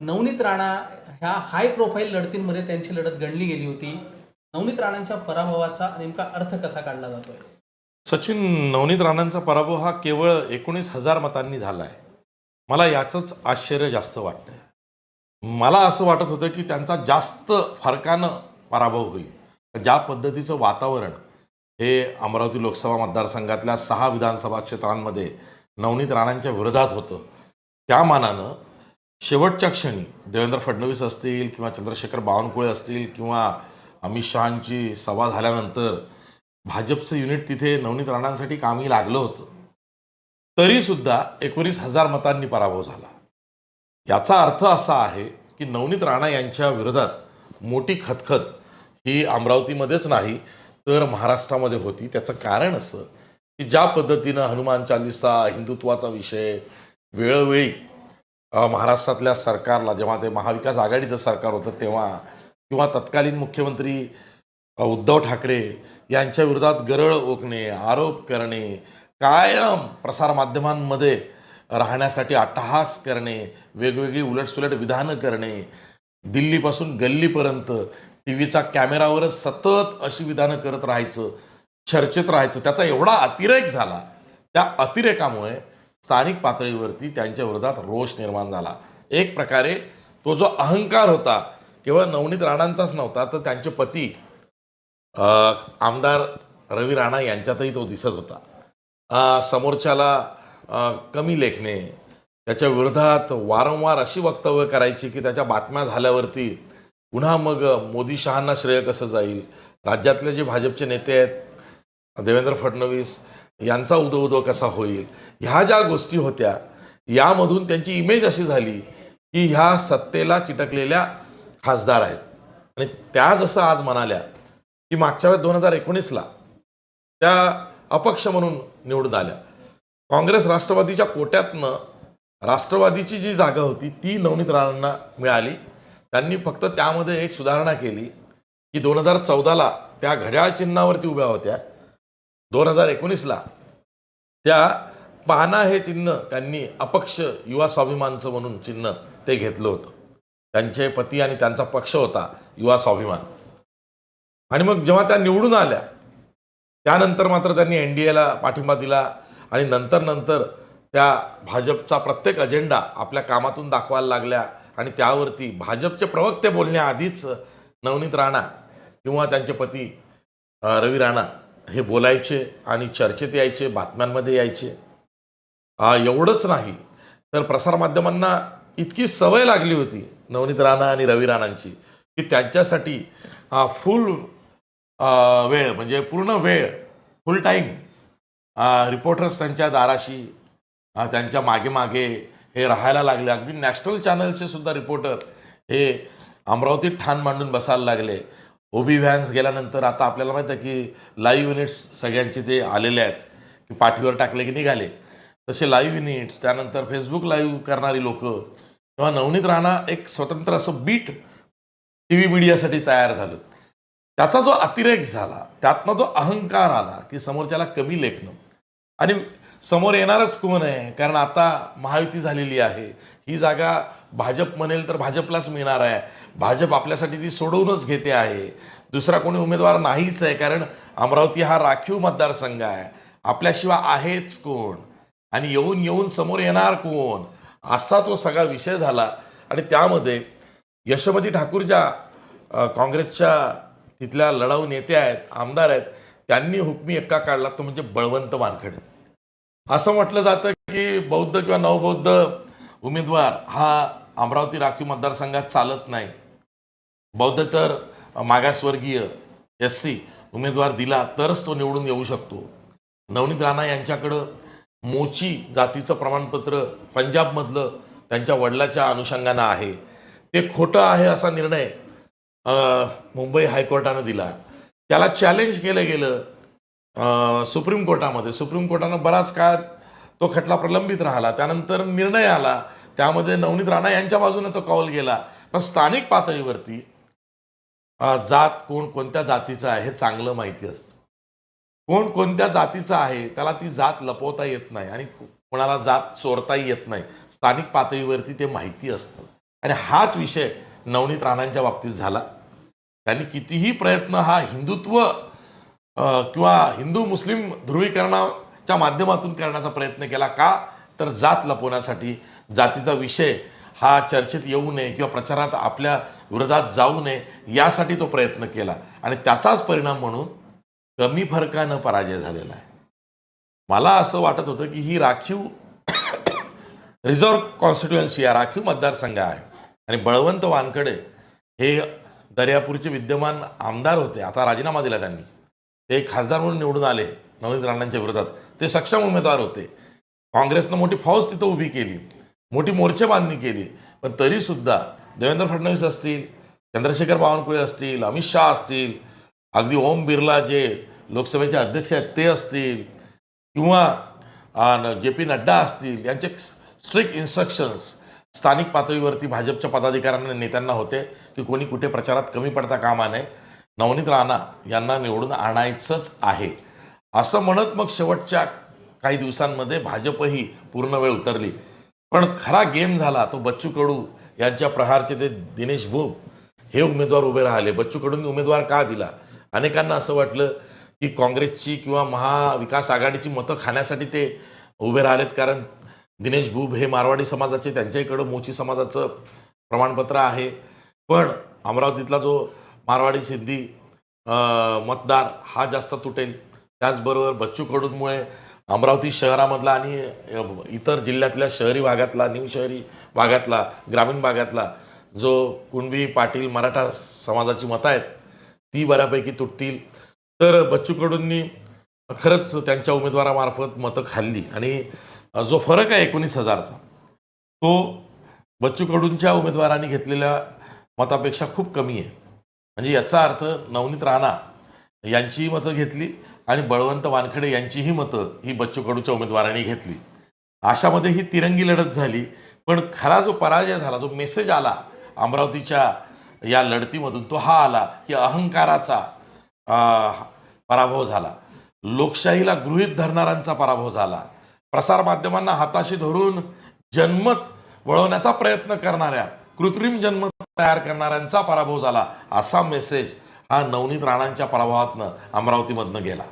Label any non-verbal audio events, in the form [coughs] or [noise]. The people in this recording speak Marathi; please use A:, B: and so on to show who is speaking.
A: नवनीत राणा ह्या हाय प्रोफाईल लढतींमध्ये त्यांची लढत गणली गेली होती. नवनीत राणांच्या पराभवाचा नेमका अर्थ कसा काढला जातोय?
B: सचिन नवनीत राणांचा पराभव हा केवळ एकोणीस हजार मतांनी झाला आहे मला याचंच आश्चर्य जास्त वाटतं मला असं वाटत होतं की त्यांचा जास्त फरकानं पराभव होईल. ज्या पद्धतीचं वातावरण हे अमरावती लोकसभा मतदारसंघातल्या सहा विधानसभा क्षेत्रांमध्ये नवनीत राणांच्या विरोधात होतं त्या मानानं शेवटच्या क्षणी देवेंद्र फडणवीस असतील किंवा चंद्रशेखर बावनकुळे असतील किंवा अमित शहांची सभा झाल्यानंतर भाजपचं युनिट तिथे नवनीत राणांसाठी कामी लागलं होतं. तरीसुद्धा एकोणीस हजार मतांनी पराभव झाला. याचा अर्थ असा आहे की नवनीत राणा यांच्या विरोधात मोठी खतखत ही अमरावतीमध्येच नाही तर महाराष्ट्रामध्ये होती. त्याचं कारण असं की ज्या पद्धतीनं हनुमान चालिसा हिंदुत्वाचा विषय वेळोवेळी महाराष्ट्रातल्या सरकारला जेव्हा ते महाविकास आघाडीचं सरकार होतं तेव्हा किंवा तत्कालीन मुख्यमंत्री उद्धव ठाकरे यांच्या विरोधात गरळ ओकणे आरोप करणे कायम प्रसारमाध्यमांमध्ये राहण्यासाठी अट्टहास करणे वेगवेगळी उलटसुलट विधानं करणे दिल्लीपासून गल्लीपर्यंत टी व्हीचा कॅमेरावरच सतत अशी विधानं करत राहायचं चर्चेत राहायचं त्याचा एवढा अतिरेक झाला त्या अतिरेकामुळे स्थानिक पातळीवरती त्यांच्या विरोधात रोष निर्माण झाला. एक प्रकारे तो जो अहंकार होता केवळ नवनीत राणांचाच नव्हता तर त्यांचे पती आमदार रवी राणा यांच्यातही तो दिसत होता. समोरच्याला कमी लेखणे त्याच्या विरोधात वारंवार अशी वक्तव्य करायची की त्याच्या बातम्या झाल्यावरती पुन्हा मग मोदी शहांना श्रेय कसं जाईल? राज्यातले जे भाजपचे नेते आहेत देवेंद्र फडणवीस यांचा उदो उदो कसा होईल? ह्या ज्या गोष्टी होत्या यामधून त्यांची इमेज अशी झाली की ह्या सत्तेला चिटकलेल्या खासदार आहेत. आणि त्या जसं आज म्हणाल्या की मागच्या वेळेस दोन हजार एकोणीसला त्या अपक्ष म्हणून निवडून आल्या. काँग्रेस राष्ट्रवादीच्या कोट्यातनं राष्ट्रवादीची जी जागा होती ती नवनीत राणांना मिळाली. त्यांनी फक्त त्यामध्ये एक सुधारणा केली की दोन हजार चौदाला त्या घड्याळ चिन्हावरती उभ्या होत्या. दोन हजार एकोणीसला त्या पाना हे चिन्ह त्यांनी अपक्ष युवा स्वाभिमानचं म्हणून चिन्ह ते घेतलं होतं. त्यांचे पती आणि त्यांचा पक्ष होता युवा स्वाभिमान. आणि मग जेव्हा त्या निवडून आल्या त्यानंतर मात्र त्यांनी एन डी एला पाठिंबा दिला आणि नंतर नंतर त्या भाजपचा प्रत्येक अजेंडा आपल्या कामातून दाखवायला लागल्या आणि त्यावरती भाजपचे प्रवक्ते बोलण्याआधीच नवनीत राणा किंवा त्यांचे पती रवी राणा हे बोलायचे आणि चर्चेत यायचे बातम्यांमध्ये यायचे. एवढंच नाही. तर प्रसारमाध्यमांना इतकी सवय लागली होती नवनीत राणा आणि रवी राणांची की त्यांच्यासाठी फुल वेळ म्हणजे पूर्ण वेळ फुल टाईम रिपोर्टर्स त्यांच्या दाराशी त्यांच्या मागे मागे हे राहायला लागले. अगदी नॅशनल चॅनलचे सुद्धा रिपोर्टर हे अमरावतीत ठाण मांडून बसायला लागले. ओबी व्हॅन्स गेल्यानंतर आता आपल्याला माहिती आहे की लाईव्ह युनिट्स सगळ्यांचे ते आलेले आहेत की पाठीवर टाकले की निघाले. तसे लाईव्ह युनिट्स त्यानंतर फेसबुक लाईव्ह करणारी लोक किंवा नवनीत राणा एक स्वतंत्र असं बीट टी व्ही मीडियासाठी तयार झालं. त्याचा जो अतिरेक झाला त्यातनं जो अहंकार आला की समोरच्याला कमी लेखणं. आणि समोर येणारच कोण आहे? कारण आता महायुती झालेली आहे. ही जागा भाजप म्हणेल तर भाजपलाच मिळणार आहे. भाजप आपल्यासाठी ती सोडवूनच घेते आहे. दुसरा कोणी उमेदवार नाहीच आहे कारण अमरावती हा राखीव मतदारसंघ आहे. आपल्याशिवाय आहेच कोण? आणि येऊन येऊन समोर येणार कोण? असा तो सगळा विषय झाला. आणि त्यामध्ये यशोमती ठाकूर ज्या काँग्रेसच्या तिथल्या लढाऊ नेत्या आहेत आमदार आहेत त्यांनी हुकमी एक्का काढला तो म्हणजे बळवंत वानखडे. असं म्हटलं जातं की बौद्ध किंवा नवबौद्ध उमेदवार हा अमरावती राखीव मतदारसंघात चालत नाही. बौद्ध तर मागासवर्गीय एस सी उमेदवार दिला तरच तो निवडून येऊ शकतो. नवनीत राणा यांच्याकडं मोची जातीचं प्रमाणपत्र पंजाबमधलं त्यांच्या वडिलाच्या अनुषंगानं आहे. ते खोटं आहे असा निर्णय मुंबई हायकोर्टानं दिला. त्याला चॅलेंज केलं गेलं. सुप्रीम कोर्टामध्ये. सुप्रीम कोर्टानं बराच काळ तो खटला प्रलंबित राहिला. त्यानंतर निर्णय आला. त्यामध्ये नवनीत राणा यांच्या बाजूने तो कौल गेला. पण स्थानिक पातळीवरती जात कोण कोणत्या जातीचा आहे हे चांगलं माहिती असतं. कोण कोणत्या जातीचा आहे त्याला ती जात लपवता येत नाही आणि कोणाला जात चोरताही येत नाही. स्थानिक पातळीवरती ते माहिती असतं. आणि हाच विषय नवनीत राणांच्या बाबतीत झाला. त्यांनी कितीही प्रयत्न हा हिंदुत्व किंवा हिंदू मुस्लिम ध्रुवीकरणाच्या माध्यमातून करण्याचा प्रयत्न केला का तर जात लपवण्यासाठी जातीचा विषय हा चर्चेत येऊ नये किंवा प्रचारात आपल्या विरोधात जाऊ नये यासाठी तो प्रयत्न केला. आणि त्याचाच परिणाम म्हणून कमी फरकानं पराजय झालेला आहे. मला असं वाटत होतं की ही राखीव [coughs] रिझर्व्ह कॉन्स्टिट्युएन्सी या राखीव मतदारसंघ आहे. आणि बळवंत वानकडे हे दर्यापूरचे विद्यमान आमदार होते. आता राजीनामा दिला त्यांनी. ते खासदार म्हणून निवडून आले नवनीत राणांच्या विरोधात. ते सक्षम उमेदवार होते. काँग्रेसनं मोठी फौज तिथं उभी केली मोठी मोर्चे बांधणी केली पण तरीसुद्धा देवेंद्र फडणवीस असतील चंद्रशेखर बावनकुळे असतील अमित शहा असतील अगदी ओम बिर्ला जे लोकसभेचे अध्यक्ष आहेत ते असतील किंवा जे पी नड्डा असतील यांचे स्ट्रिक्ट इन्स्ट्रक्शन्स स्थानिक पातळीवरती भाजपच्या पदाधिकाऱ्यांना नेत्यांना होते की कोणी कुठे प्रचारात कमी पडता कामा नये. नवनीत राणा यांना निवडून आणायचंच आहे. असं म्हणत मग शेवटच्या काही दिवसांमध्ये भाजपही पूर्ण वेळ उतरली. पण खरा गेम झाला तो बच्चू कडू यांच्या प्रहारचे ते दिनेश भोग. हे उमेदवार उभे राहिले. बच्चू कडूंनी उमेदवार का दिला? अनेकांना असं वाटलं की काँग्रेसची किंवा महाविकास आघाडीची मतं खाण्यासाठी ते उभे राहिलेत कारण दिनेश भूप हे मारवाडी समाजाचे त्यांच्याकडं मोची समाजाचं प्रमाणपत्र आहे. पण अमरावतीतला जो मारवाडी सिद्धी मतदार हा जास्त तुटेल. त्याचबरोबर बच्चू कडूंमुळे अमरावती शहरामधला आणि इतर जिल्ह्यातल्या शहरी भागातला निमशहरी शहरी भागातला ग्रामीण भागातला जो कुणबी पाटील मराठा समाजाची मतं आहेत ती बऱ्यापैकी तुटतील. तर बच्चू कडूंनी खरंच त्यांच्या उमेदवारामार्फत मतं खाल्ली आणि जो फरक आहे एकोणीस हजारचा तो बच्चू कडूंच्या उमेदवारांनी घेतलेल्या मतापेक्षा खूप कमी आहे. म्हणजे याचा अर्थ नवनीत राणा यांचीही मतं घेतली आणि बळवंत वानखडे यांचीही मतं ही बच्चू कडूच्या उमेदवारांनी घेतली. अशामध्ये ही तिरंगी लढत झाली पण खरा जो पराजय झाला जो मेसेज आला अमरावतीच्या या लढतीमधून तो हा आला की अहंकाराचा पराभव झाला. लोकशाहीला गृहीत धरणाऱ्यांचा पराभव झाला. प्रसारमाध्यमांना हाताशी धरून जनमत वळवण्याचा प्रयत्न करणाऱ्या कृत्रिम जन्मत तयार करणाऱ्यांचा पराभव झाला. असा मेसेज हा नवनीत राणांच्या पराभवातनं अमरावतीमधनं गेला.